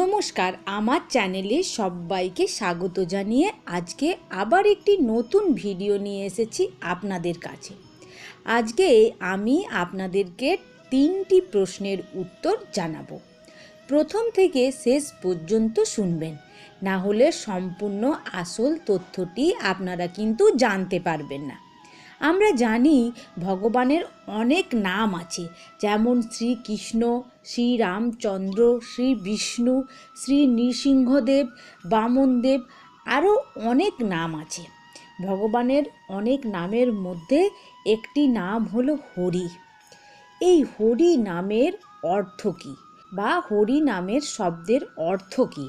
নমস্কার, আমার চ্যানেলে সবাইকে স্বাগত জানিয়ে আজকে আবার একটি নতুন ভিডিও নিয়ে এসেছি আপনাদের কাছে। আজকে আমি আপনাদেরকে তিনটি প্রশ্নের উত্তর জানাব। প্রথম থেকে শেষ পর্যন্ত শুনবেন, না হলে সম্পূর্ণ আসল তথ্যটি আপনারা কিন্তু জানতে পারবেন না। আমরা জানি ভগবানের অনেক নাম আছে, যেমন শ্রীকৃষ্ণ, শ্রীরামচন্দ্র শ্রী বিষ্ণু শ্রী নৃসিংহদেব বামনদেব, আরও অনেক নাম আছে। ভগবানের অনেক নামের মধ্যে একটি নাম হলো হরি। এই হরি নামের অর্থ কী বা হরি নামের শব্দের অর্থ কী?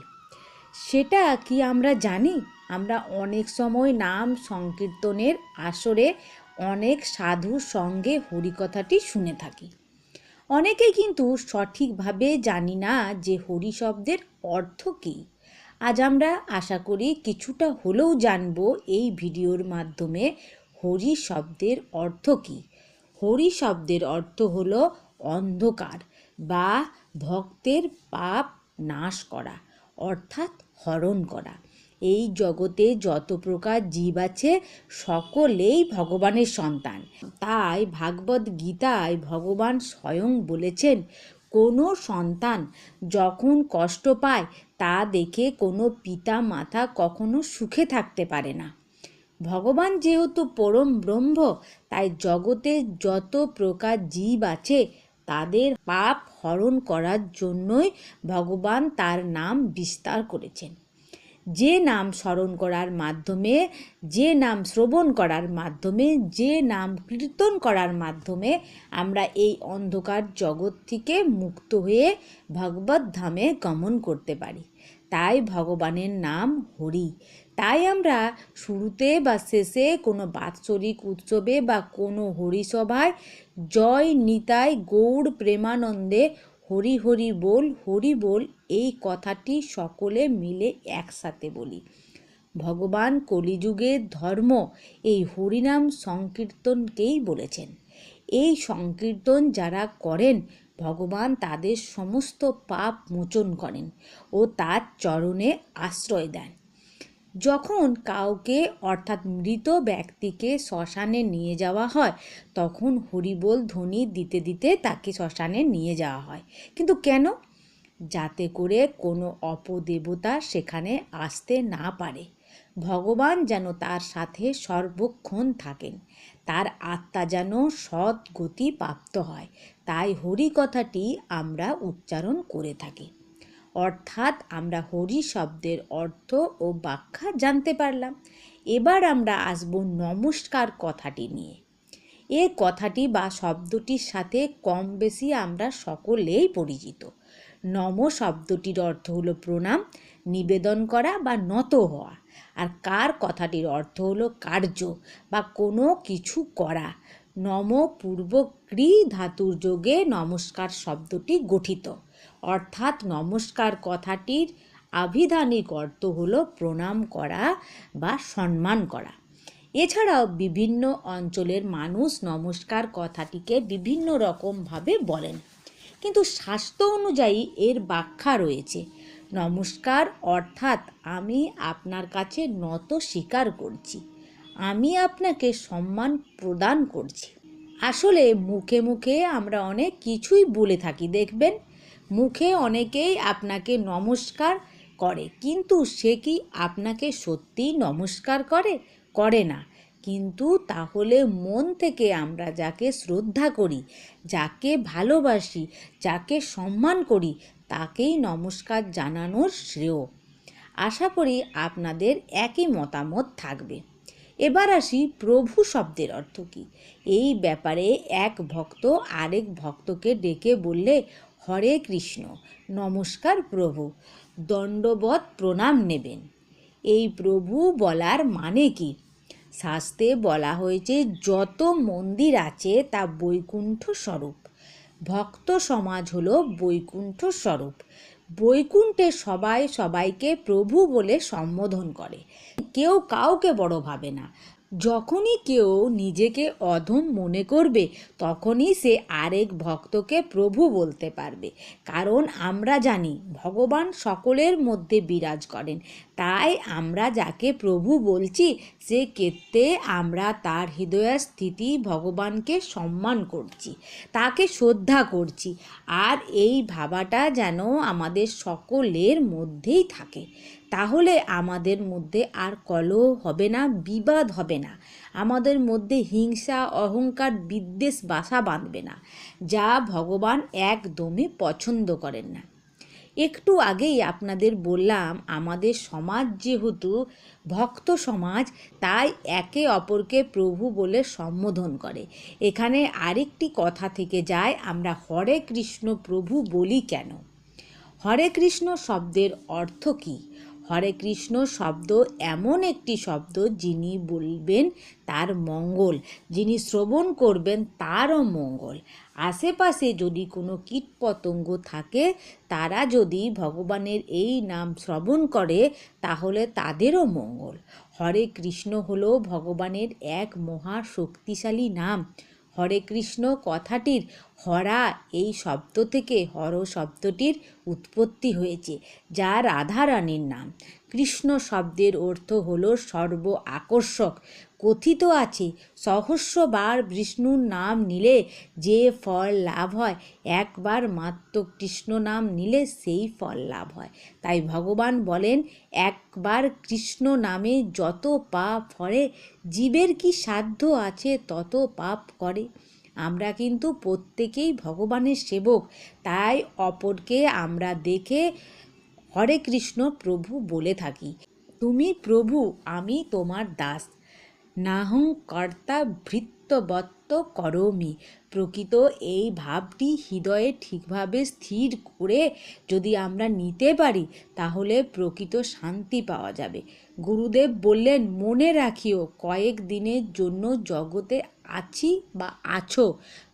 সেটা কি আমরা জানি? আমরা অনেক সময় নাম সংকীর্তনের আসরে অনেক সাধুর সঙ্গে হরিকথাটি শুনে থাকি। অনেকেই কিন্তু সঠিকভাবে জানি না যে হরি শব্দের অর্থ কী। আজ আমরা আশা করি কিছুটা হলেও জানব এই ভিডিওর মাধ্যমে হরি শব্দের অর্থ কী। হরি শব্দের অর্থ হল অন্ধকার বা ভক্তের পাপ নাশ করা, অর্থাৎ হরণ করা। এই জগতে যত প্রকার জীব আছে, সকলেই ভগবানের সন্তান। তাই ভাগবত গীতায় ভগবান স্বয়ং বলেছেন, কোনো সন্তান যখন কষ্ট পায়, তা দেখে কোনো পিতা মাতা কখনো সুখে থাকতে পারে না। ভগবান যেহেতু পরম ব্রহ্ম, তাই জগতে যত প্রকার জীব আছে, তাদের পাপ হরণ করার জন্যই ভগবান তার নাম বিস্তার করেছেন। যে নাম স্মরণ করার মাধ্যমে, যে নাম শ্রবণ করার মাধ্যমে, যে নাম কীর্তন করার মাধ্যমে আমরা এই অন্ধকার জগৎ থেকে মুক্ত হয়ে ভগবত ধামে গমন করতে পারি। তাই ভগবানের নাম হরি। তাই আমরা শুরুতে বা শেষে কোনো বাৎসরিক উৎসবে বা কোনো হরিসভায় জয় নিতাই গৌড় প্রেমানন্দে হরি হরি বল হরি বল, এই কথাটি সকলে মিলে একসাথে বলি। ভগবান কলিযুগের ধর্ম এই হরিনাম সংকীর্তনকেই বলেছেন। এই সংকীর্তন যারা করেন, ভগবান তাদের সমস্ত পাপ মোচন করেন ও তার চরণে আশ্রয় দেন। যখন কাউকে, অর্থাৎ মৃত ব্যক্তিকে শ্মশানে নিয়ে যাওয়া হয়, তখন হরিবোল ধ্বনি দিতে দিতে তাকে শ্মশানে নিয়ে যাওয়া হয়। কিন্তু কেন? যাতে করে কোনো অপদেবতা সেখানে আসতে না পারে। ভগবান যেন তার সাথে সর্বক্ষণ থাকেন। তার আত্মা যেন সৎ গতি প্রাপ্ত হয়। তাই হরি কথাটি আমরা উচ্চারণ করে থাকি। অর্থাৎ আমরা হরি শব্দের অর্থ ও ব্যাখ্যা জানতে পারলাম। এবার আমরা আসব নমস্কার কথাটি নিয়ে। এ কথাটি বা শব্দটির সাথে কম বেশি আমরা সকলেই পরিচিত। নম শব্দটির অর্থ হলো প্রণাম, নিবেদন করা বা নত হওয়া। আর কার কথাটির অর্থ হলো কার্য বা কোনো কিছু করা। নম পূর্বক্রি ধাতুর যোগে নমস্কার শব্দটি গঠিত। অর্থাৎ নমস্কার কথাটির আভিধানিক অর্থ হলো প্রণাম করা বা সম্মান করা। এছাড়াও বিভিন্ন অঞ্চলের মানুষ নমস্কার কথাটিকে বিভিন্ন রকমভাবে বলেন। কিন্তু স্বাস্থ্য অনুযায়ী এর ব্যাখ্যা রয়েছে। নমস্কার অর্থাৎ আমি আপনার কাছে নত স্বীকার করছি। আমি আপনাকে সম্মান প্রদান করছি। আসলে মুখে মুখে আমরা অনেক কিছুই বলে থাকি, দেখবেন? মুখে অনেকেই আপনাকে নমস্কার করে, কিন্তু সে কি আপনাকে সত্যিই নমস্কার করে? করে না। কিন্তু তাহলে মন থেকে আমরা যাকে শ্রদ্ধা করি, যাকে ভালোবাসি, যাকে সম্মান করি, তাকেই নমস্কার জানানোর শ্রেয়। আশা করি আপনাদের একই মতামত থাকবে। এবার আসি প্রভু শব্দের অর্থ কী? এই ব্যাপারে এক ভক্ত আরেক ভক্তকে ডেকে বললে, হরে কৃষ্ণ, নমস্কার প্রভু দণ্ডবত প্রণাম নেবেন। এই প্রভু বলার মানে কি? শাস্ত্রে বলা হয়েছে, যত মন্দির আছে তা বৈকুণ্ঠ স্বরূপ ভক্ত সমাজ হলো বৈকুণ্ঠ স্বরূপ বৈকুণ্ঠে সবাই সবাইকে প্রভু বলে সম্বোধন করে। কেউ কাউকে বড় ভাবে না। যখনই কেউ নিজেকে অধম মনে করবে, তখনই সে আরেক ভক্তকে প্রভু বলতে পারবে। কারণ আমরা জানি, ভগবান সকলের মধ্যে বিরাজ করেন। তাই আমরা যাকে প্রভু বলছি, সে ক্ষেত্রে আমরা তার হৃদয়ের স্থিতি ভগবানকে সম্মান করছি, তাকে শ্রদ্ধা করছি। আর এই ভাবাটা যেন আমাদের সকলের মধ্যেই থাকে। তাহলে আমাদের মধ্যে আর কলহ হবে না, বিবাদ হবে না। আমাদের মধ্যে হিংসা, অহংকার, বিদ্বেষ, বাসা বাঁধবে না, যা ভগবান একদমই পছন্দ করেন না। একটু আগেই আপনাদের বললাম, আমাদের সমাজ যেহেতু ভক্ত সমাজ, তাই একে অপরকে প্রভু বলে সম্বোধন করে। এখানে আরেকটি কথা থেকে যায়, আমরা হরে কৃষ্ণ প্রভু বলি কেন? হরে কৃষ্ণ শব্দের অর্থ কী? হরে কৃষ্ণ শব্দ এমন একটি শব্দ যিনি বলবেন তার মঙ্গল, যিনি শ্রবণ করবেন তারও মঙ্গল। আশেপাশে যদি কোনো কীটপতঙ্গ থাকে, তারা যদি ভগবানের এই নাম শ্রবণ করে, তাহলে তাদেরও মঙ্গল। হরে কৃষ্ণ হলো ভগবানের এক মহা শক্তিশালী নাম। হরে কৃষ্ণ কথাটির হরা এই শব্দ থেকে হর শব্দটির উৎপত্তি হয়েছে, যা রাধারানীর নাম। কৃষ্ণ শব্দের অর্থ হল সর্ব আকর্ষক কথিত আছে, সহস্রবার বিষ্ণুর নাম নিলে যে ফল লাভ হয়, একবার মাত্র কৃষ্ণ নাম নিলে সেই ফল লাভ হয়। তাই ভগবান বলেন, একবার কৃষ্ণ নামে যত পাপ ফলে, জীবের কি সাধ্য আছে তত পাপ করে। আমরা কিন্তু প্রত্যেকেই ভগবানের সেবক, তাই অপরকে আমরা দেখে হরে কৃষ্ণ প্রভু বলে থাকি। তুমি প্রভু, আমি তোমার দাস। নাহং কর্তা ভৃত্যবত্ত করমি। প্রকৃত এই ভাবটি হৃদয়ে ঠিকভাবে স্থির করে যদি আমরা নিতে পারি, তাহলে প্রকৃত শান্তি পাওয়া যাবে। গুরুদেব বললেন, মনে রাখিও, কয়েক দিনের জন্য জগতে আছি বা আছো।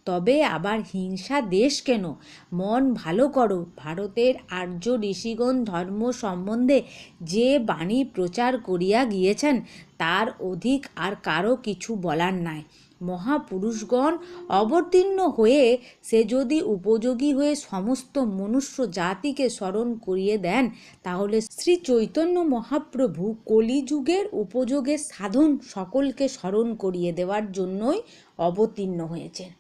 তবে আবার হিংসা দেশ কেন? মন ভালো করো। ভারতের আর্য ঋষিগণ ধর্ম সম্বন্ধে যে বাণী প্রচার করিয়া গিয়েছেন, তার অধিক আর কারও কিছু বলার নাই। মহাপুরুষগণ অবতীর্ণ হয়ে সে যদি উপযোগী হয়ে সমস্ত মনুষ্য জাতিকে স্মরণ করিয়ে দেন, তাহলে শ্রী চৈতন্য মহাপ্রভু কলিযুগের উপযোগের সাধন সকলকে স্মরণ করিয়ে দেওয়ার জন্যই অবতীর্ণ হয়েছেন।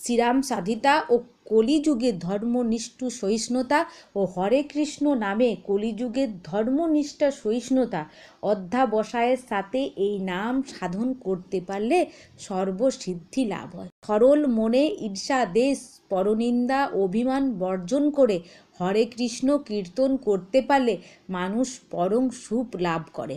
শ্রীরাম সাধিতা ও কলিযুগের ধর্মনিষ্ঠ সহিষ্ণুতা ও হরে কৃষ্ণ নামে কলিযুগের ধর্মনিষ্ঠা সহিষ্ণুতা অধ্যাবসায়ের সাথে এই নাম সাধন করতে পারলে সর্বসিদ্ধি লাভ হয়। সরল মনে ঈর্ষা, দেশ, পরনিন্দা, অভিমান বর্জন করে হরে কৃষ্ণ কীর্তন করতে পারলে মানুষ পরম সুখ লাভ করে।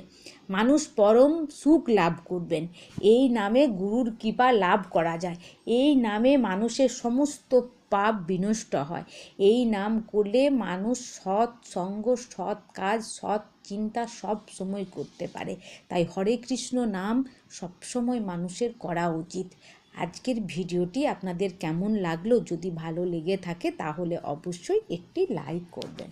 মানুষ পরম সুখ লাভ করবেন। এই নামে গুরুর কৃপা লাভ করা যায়। এই নামে মানুষের সমস্ত পাপ বিনষ্ট হয়। এই নাম করলে মানুষ সৎ সঙ্গ, সৎ কাজ, সৎ চিন্তা সব সময় করতে পারে। তাই হরে কৃষ্ণ নাম সবসময় মানুষের করা উচিত। আজকের ভিডিওটি আপনাদের কেমন লাগল? যদি ভালো লেগে থাকে তাহলে অবশ্যই একটি লাইক করবেন।